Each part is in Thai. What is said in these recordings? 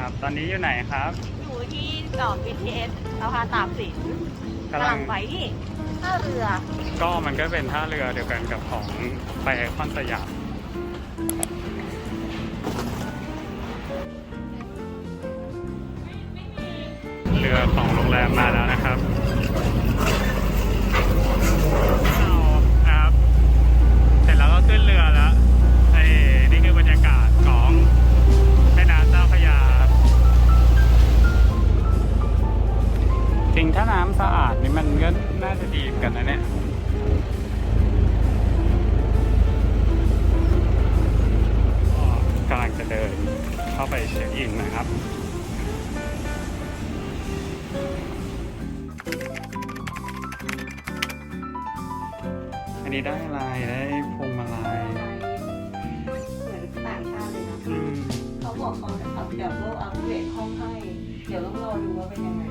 ครับ ตอนนี้อยู่ไหนครับอยู่ที่จอด BTS สะพานตากสินกำกำลัลังงไปที่ท่าเรือ ก็มันก็เป็นท่าเรือเดียวกันกับของไปไอคอนสยามเรือของโรงแรมมาแล้วนะครับเอาครับ อนกันนะเนี่ยก็กำลังจะเดินเข้าไปเช็คอินนะครับอันนี้ได้อะไรได้พวงมาลัยเหมือนต่างชาติเลยนะอืมเขาบอกเขาจะอัพเดทอัพเกรดห้องให้ เดี๋ยวต้องรอดูว่าเป็นยังไง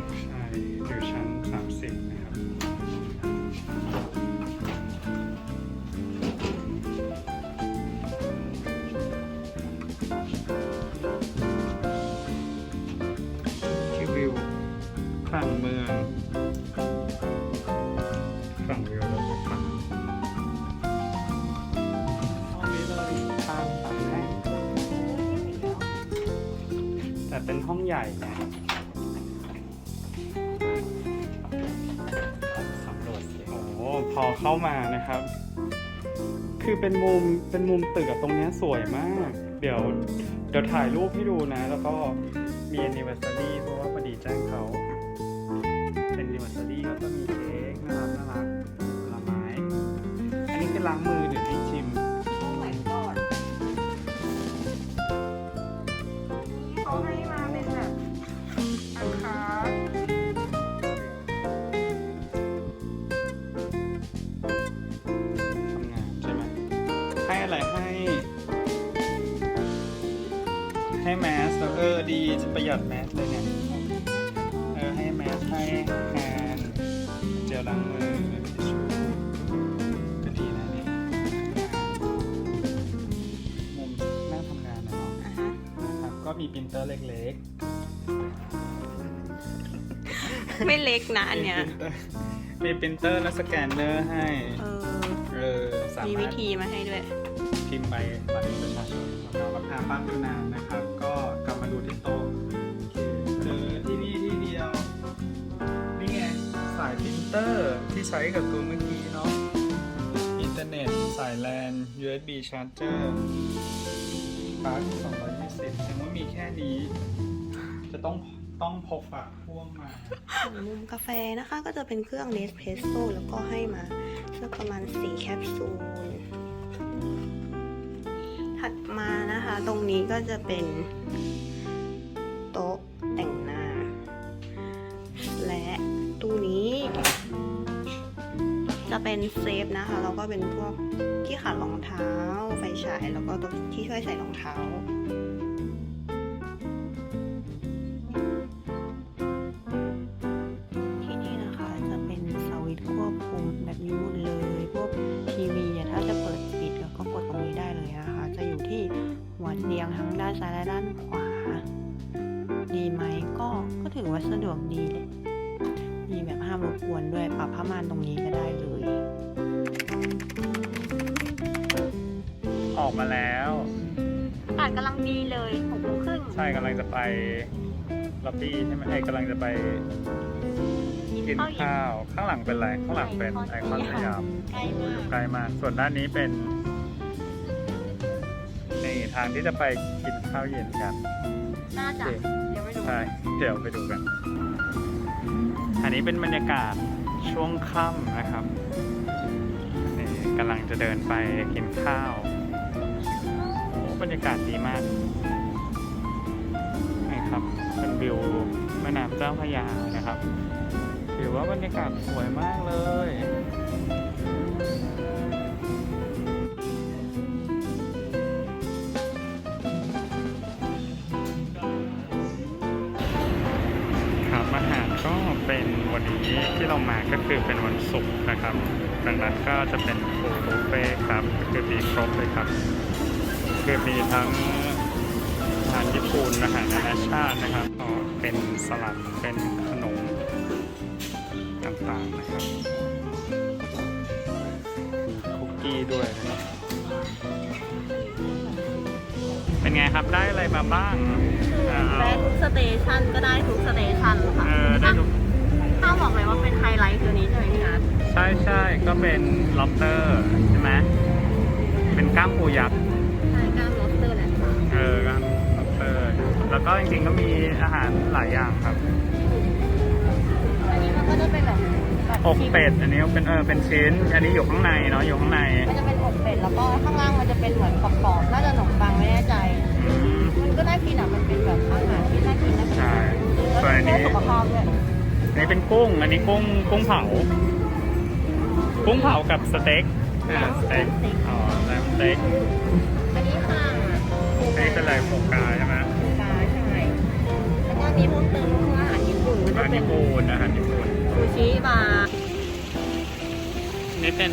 เป็นห้องใหญ่นะสำรวจสิโอ้โหพอเข้ามานะครับ คือเป็นมุมเป็นมุมตึกอะตรงเนี้ยสวยมาก เดี๋ยวเดี๋ยวถ่ายรูปให้ดูนะ แล้วก็มี anniversary เพราะว่าพอดีแจ้งเขาเป็น anniversary ก็ต้องมีเค้กน่ารักน่ารักผลไม้ อันนี้คือล้างมือ ให้แมสแล้วเออดีจะประหยัดแมสเลยเนี่ยเออให้แมสให้แฮนด์เจลล้างมือทิชชู่ก็ดีนะนี่มุมหน้าทำงานนะเนาะอะฮะนะครับก็มีปรินเตอร์เล็กไม่เล็กนะๆอันเนี้ยมีปรินเตอร์และสแกนเนอร์ให้เออ เออสามีมารวิถธีมาให้ด้วย พิมพ์ใบบัตรประชาชนของเราราคาปั้นดูนานนะครับ เตอร์ที่ใช้กับตัวเมื่อกี้เนาะ อินเทอร์เน็ต สายแลน USB charger ปลั๊ก220ยังว่ามีแค่นี้ จะต้องต้องพกปากพ่วงมา มุมกาแฟนะคะก็จะเป็นเครื่องเนสเพรสโซแล้วก็ให้มาสักประมาณ 4 แคปซูล ถัดมานะคะ ตรงนี้ก็จะเป็นโต๊ะ จะเป็นเซฟนะคะ แล้วก็เป็นพวกที่ขัดรองเท้า ไฟฉาย แล้วก็ตัวที่ช่วยใส่รองเท้าที่นี่นะคะจะเป็นสวิตช์ควบคุมแบบนี้หมดเลยพวกทีวีถ้าจะเปิดปิดแล้วก็กดตรงนี้ได้เลยนะคะจะอยู่ที่หัวเตียงทั้งด้านซ้ายและด้านขวา ดีไหมก็ก็ถือว่าสะดวกดีเลย กวนด้วยปรับผ้าม่านตรงนี้ก็ได้เลย ออกมาแล้ว อากาศกำลังดีเลยหกโมงครึ่งใช่กำลังจะไปล็อบบี้ใช่ไหมไอ้ยกำลังจะไปกินข้าวข้างหลังเป็นอะไรข้างหลังเป็นไอคอนสยามใกล้มากใกล้มากส่วนด้านนี้เป็นนี่ทางที่จะไปกินข้าวเย็นกันน่าจะเดี๋ยวไม่ดูใช่เดี๋ยวไปดูกัน อันนี้เป็นบรรยากาศช่วงค่ำนะครับนี่กำลังจะเดินไปกินข้าวโอ้บรรยากาศดีมากนี่ครับเป็นวิวแม่น้ำเจ้าพระยานะครับถือว่าบรรยากาศสวยมากเลย อาหารก็เป็นวันนี้ที่เรามาก็คือเป็นวันศุกร์นะครับดังนั้นก็จะเป็นฟูลบุฟเฟ่ครับคือมีครบเลยครับ คือมีทั้งอาหารญี่ปุ่นอาหารนานาชาตินะครับก็เป็นสลัดเป็นขนมต่างๆนะครับมีคุกกี้ด้วยนะเป็นไงครับได้อะไรมาบ้าง แวะทุกสเตชันก็ได้ทุกสเตชันค่ะเออได้ทุกถ้าบอกเลยว่าเป็นไฮไลท์คือนี้ใช่ไหมพี่นัทใช่ใช่ก็เป็น lobster ใช่ไหมเป็นกล้ามปูยักษ์ใช่กล้ามลอสเตอร์แหละค่ะเออกล้าม lobster แล้วก็จริงๆก็มีอาหารหลายอย่างครับ อันนี้มันก็จะเป็นแบบแบบอกเป็ดอันนี้เป็นเออเป็นชิ้น อันนี้อยู่ข้างในเนาะอยู่ข้างใน มันจะเป็นอกเป็ดแล้วก็ข้างล่างมันจะเป็นเหมือนกรอบๆน่าจะขนมปังไม่แน่ใจอื มมันก็น่ากินอะ มันเป็นแบบอาหารที่น่ากินนะใช่แล้วส่วนอันนี้ เพื่อสุขภาพด้วยอันนี้เป็นกุ้ง อันนี้กุ้งกุ้งเผา กุ้งเผากับสเต็กอ่าสเต็ก อ๋อแล้วสเต็ก อันนี้ข้างอะอันนี้เป็นอะไรโฟกาใช่ไหมปลาใช่แล้วก็มีเพิ่มเติมก็คืออาหารญี่ปุ่นมันอาจะหารเป็นญี่ปุ่นอาหารญี่ปุ่น ซูชิบาร์นี่เป็น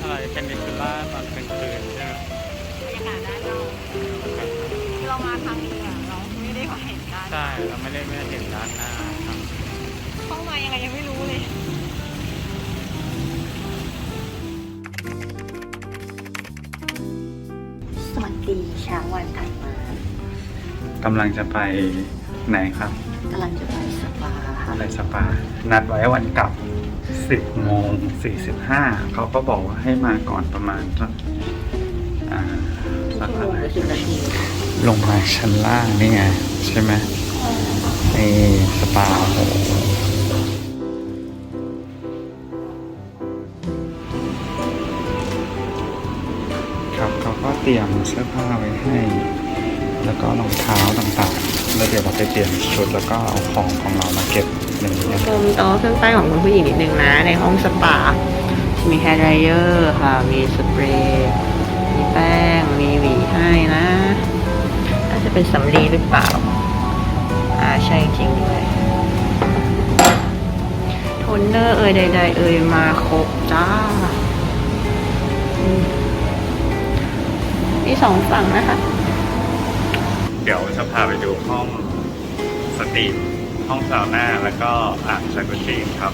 อะไร เป็นนิคูล่าตอนกลางคืน มาทางเรือเราไม่ได้มาเห็นด้านใช่เราไม่ได้ไม่ได้เห็นด้านหน้าครับเข้ามายังไงยังไม่รู้เลยสวัสดีเช้าวันถัดมากำลังจะไปไหนครับกำลังจะไปสปาค่ะอะไรสปา นัดไว้วันกลับ 10โมง45เขาก็บอกว่าให้มาก่อนประมาณสักอ่าสักชั่วอะโมงไรกับสิบนาที ลงมาชั้นล่างนี่ไงใช่ไหมนี่สปาโหครับเขาก็เตรียมเสื้อผ้าไว้ให้ แล้วก็รองเท้าต่างๆ แล้วเดี๋ยวเราไปเปลี่ยนชุดแล้วก็เอาของของเรามาเก็บอย่งนี้นะชมโต๊ะเครื่องใต้ของคุณผู้หญิงนิดนึงนะ ในห้องสปา มีแฮร์ดรายเออร์ค่ะ มีสเปรย์ มีแป้ง มีหวีให้นะ เป็นสำลีหรือเปล่า อ่าใช่จริงด้วยโทนเนอร์เอ่ยใด ๆ เอ่ยมาครบจ้าอืมมีสองฝั่งนะคะ เดี๋ยวจะพาไปดูห้องสตรีมห้องซาวน่าแล้วก็อ่างจากุชิครับ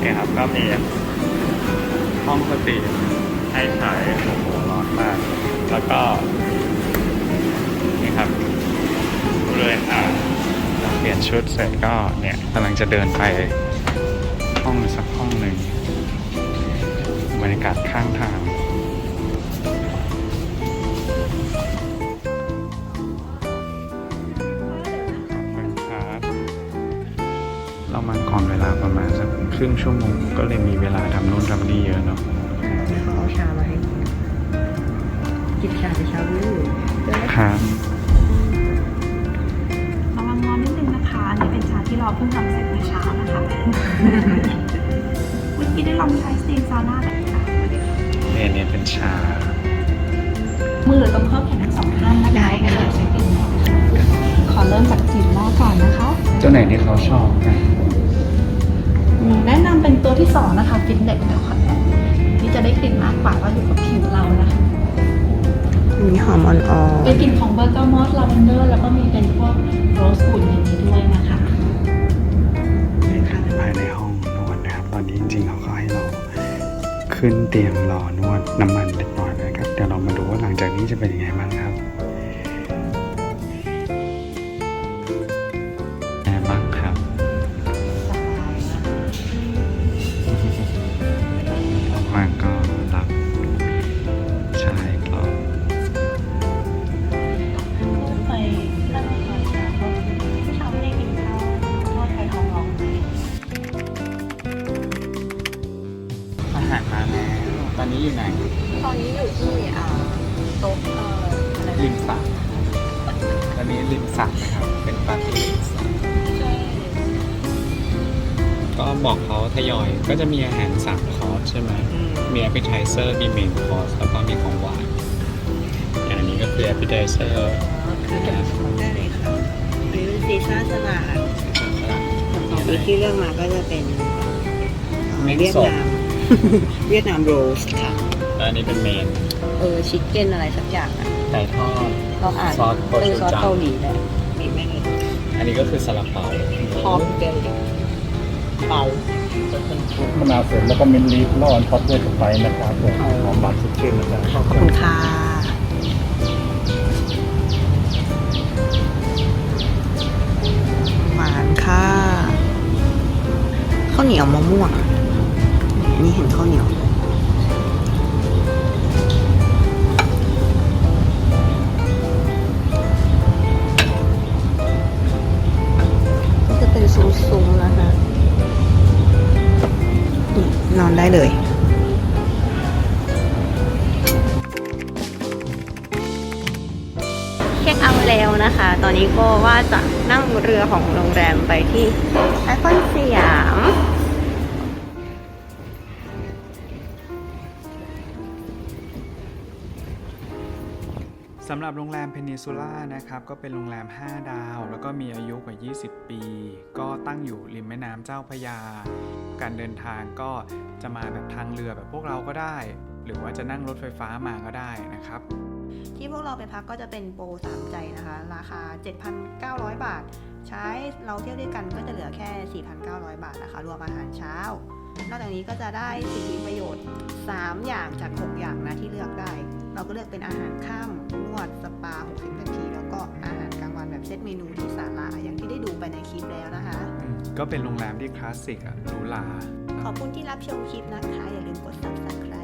เนี่ยครับก็มีห้องสตรีมให้ใช้โอ้โหร้อนมาก แล้วก็ ชุดเสร็จก็เนี่ยกำลังจะเดินไปห้องสักห้องหนึ่งบรรยากาศข้างทางขอบคุณครับเรามาก่อนเวลาประมาณสักครึ่งชั่วโมงก็เลยมีเวลาทำนู่นทำนี่เยอะเนาะเขาเอาชามาให้จิบชาจะชาวูครับ นะคะอันนี่เป็นชาที่เราเพิ่งทำเสร็จเมื่อเช้านะคะเมื่อกี้ได้ลองใช้สตีมซาวน่าแบบค่ะเนี่ยเนี่ยเป็นชา มือตรงข้อแขนทั้งสองข้างนะคะได้ค่ะเช็คอินขอเริ่มจากกลิ่นแรกก่อนนะคะเจ้าไหนที่เขาชอบนะอืมแนะนำเป็นตัวที่สองนะคะฟิตเน็ตเดี๋ยวขอนี่จะได้กลิ่นมากกว่าว่าอยู่กับผิวเรานะคะมีหอมอ่อนเป็นกลิ่นของเบอร์เกอร์มอสลาเวนเดอร์แล้วก็มีเป็นพวกโรสอุ่นอย่างนี้ด้วยนะ ขึ้นเตียงรอนวดน้ำมันเล็กน้อยนะครับ เดี๋ยวเรามาดูว่าหลังจากนี้จะเป็นยังไงบ้างครับ ก็บอกเขาทยอยก็จะมีอาหารสามคอร์สใช่ไหมมี appetizer มี main course แล้วก็มีของหวานอย่างอันนี้ก็คือ appetizer คือจะได้เลยค่ะอันนี้เป็นซีซ่าสลัดของปีที่เลือกมาก็จะเป็นเม้นเวียดสดนาม เวียดนามโรสค่ะ แล้วอันนี้เป็นเมนเเออชิคเก้นอะไรสักอย่างอะไก่ทอด เราอ่านซอสโคเป็นชูซอสจังเกาหลีแหละมีไหมนี่อันนี้ก็คือซาลาเปาพร้อมเกล เปามะนาวสดแล้วก็มินลีฟร้อนท็อปด้วยสไปซ์นะครับผมหอมหวานสดชื่นนะครับขอบคุณค่ะหวานค่ะข้าวเหนียวมะม่วงอันนี่เห็นข้าวเหนียว แล้วนะคะ ตอนนี้ก็ว่าจะนั่งเรือของโรงแรมไปที่ไอคอนสยามสำหรับโรงแรมเพนินซูล่านะครับก็เป็นโรงแรม 5 ดาว แล้วก็มีอายุกว่า 20 ปี ก็ตั้งอยู่ริมแม่น้ำเจ้าพระยา การเดินทางก็จะมาแบบทางเรือแบบพวกเราก็ได้ หรือว่าจะนั่งรถไฟฟ้ามาก็ได้นะครับ ที่พวกเราไปพักก็จะเป็นโปรสามใจนะคะ ราคา 7,900 บาท ใช้เราเที่ยวด้วยกันก็จะเหลือแค่ 4,900 บาทนะคะ รวมอาหารเช้า นอกจากนี้ก็จะได้สิทธิประโยชน์ 3 อย่างจาก 6 อย่างนะที่เลือกได้ เราก็เลือกเป็นอาหารค่ำนวดสปา 60 นาที แล้วก็อาหารกลางวันแบบเซตเมนูที่ศาลาอย่างที่ได้ดูไปในคลิปแล้วนะคะอืมก็เป็นโรงแรมที่คลาสสิกอะหรูหราขอบคุณที่รับชมคลิปนะคะอย่าลืมกด subscribe